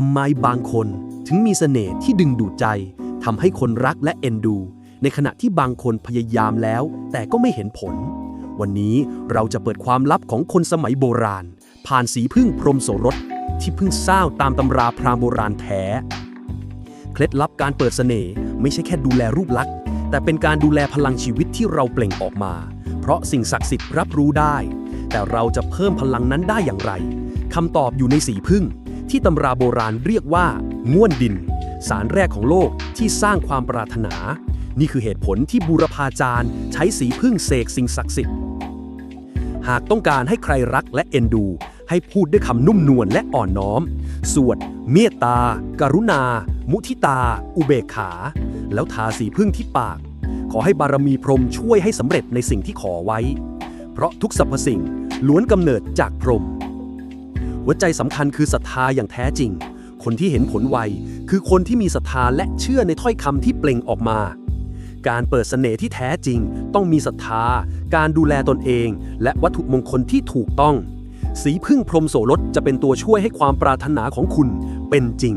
ทำไมบางคนถึงมีเสน่ห์ที่ดึงดูดใจทำให้คนรักและเอ็นดู ในขณะที่บางคนพยายามแล้ว แต่ก็ไม่เห็นผล วันนี้เราจะเปิดความลับของคนสมัยโบราณ ผ่านสีพึ่งพรมโสรสที่พิ่งสร้างตามตำราพราหมณ์โบราณแท้ เคล็ดลับการเปิดเสน่ห์ไม่ใช่แค่ดูแลรูปลักษณ์ แต่เป็นการดูแลพลังชีวิตที่เราเปล่งออกมา เพราะสิ่งศักดิ์สิทธิ์รับรู้ได้ แต่เราจะเพิ่มพลังนั้นได้อย่างไรคำตอบอยู่ในสีพึ่ง ที่ตำราโบราณเรียกว่าง่วนดิน สารแรกของโลกที่สร้างความปรารถนา นี่คือเหตุผลที่บูรพาจารย์ ใช้สีพึ่งเสกสิ่งศักดิ์สิทธิ์ หากต้องการให้ใครรักและเอ็นดู ให้พูดด้วยคำนุ่มนวลและอ่อนน้อม สวด เมตตา กรุณา มุทิตา อุเบกขา แล้วทาสีพึ่งที่ปาก ขอให้บารมีพรหมช่วยให้สำเร็จในสิ่งที่ขอไว้ เพราะทุกสรรพสิ่งล้วนกำเนิดจากพรหม หัวใจสำคัญคือศรัทธาอย่างแท้จริง คนที่เห็นผลไว คือคนที่มีศรัทธาและเชื่อในถ้อยคำที่เปล่งออกมา การเปิดเสน่ห์ที่แท้จริง ต้องมีศรัทธา การดูแลตนเอง และวัตถุมงคลที่ถูกต้อง สีพึ่งพรมโสรสจะเป็นตัวช่วยให้ความปรารถนาของคุณเป็นจริง